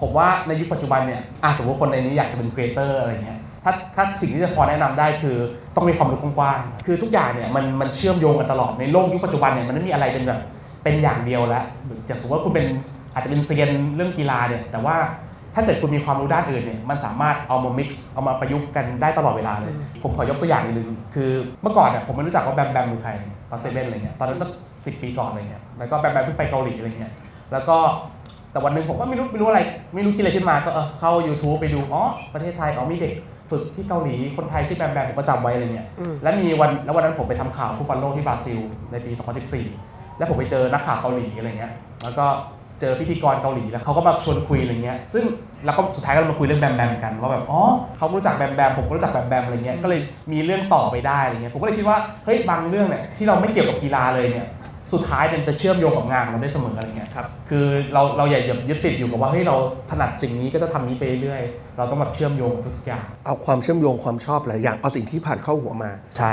ผมว่าในยุคปัจจุบันเนี่ยอะสมมติคนในนี้อยากจะเป็นครีเอเตอร์อะไรเงี้ยถ้าถ้าสิ่งที่จะพอแนะนำได้คือต้องมีความรู้กว้างๆคือทุกอย่างเนี่ยมันมันเชื่อมโยงกันตลอดในโลกยุคปัจจุบันเนี่ยมันไม่มีอะไรเป็นแบบเป็นอย่างเดียวแล้วอย่างสมมติว่าคุณเป็นอาจจะเป็นเซียนเรื่องกีฬาเนี่ยแต่ว่าถ้าเกิดคุณมีความรู้ด้านอื่นเนี่ยมันสามารถเอามา mix เอามาประยุกต์กันได้ตลอดเวลาเลย ผมขอยกตัวอย่างหนึ่งคือเมื่อก่อนเนี่ยผมไม่รู้จักว่าแบมแบมคือใครตอนเซเว่นอะไรเงี้ยตอนนั้นสักสิปีก่อนอะไรเงี้ยแล้วก็แบมแบมเพิ่งไปเกาหลีอะไรเงี้ยแล้วก็ แต่วันหนึ่งผมก็ไม่รู้ไม่รู้อะไร ไม่รู้คิดอะไรขึ้นมาก็เออเข้า YouTube ไปดูอ๋อประเทศไทยอ๋อมีเด็กฝึกที่เกาหลีคนไทยที่อแบมแบมผมก็จำไว้อะไรเงี้ยอืมแล้วมีวันแล้ววันนั้นผมไปทำข่าวฟุตบอลโลกที่บราซิลในปี 2014 แล้วผมไปเจอนักข่าวเกาหลีอะไรเงี้ยแล้วก็เจอพิธีกรเกาหลีแล้วเขาก็มาชวนคุยอะไรเงี้ยซึ่งเราก็สุดท้ายก็มาคุยเรื่องแบมแบมกันว่าแบบอ๋อเขารู้จักแบมแบมผมก็รู้จักแบมแบมอะไรเงี้ยก็เลยมีเรื่องต่อไปได้อะไรเงี้ยผมก็เลยคิดว่าเฮ้ยบางเรื่องเนี่ยที่เราไม่เกี่ยวกับกีฬาเลยเนี่ย สุดท้ายมันจะเชื่อมโยงกับงานของเราได้เสมออะไรเงี้ยครับคือเราเราอย่าอย่ายึดติดอยู่กับว่าเฮ้ยเราถนัดสิ่งนี้ก็จะทำนี้ไปเรื่อยๆเราต้องแบบเชื่อมโยงทุกๆอย่าง เอาความเชื่อมโยงความชอบหลายอย่างเอาสิ่งที่ผ่านเข้าหัวมาใช่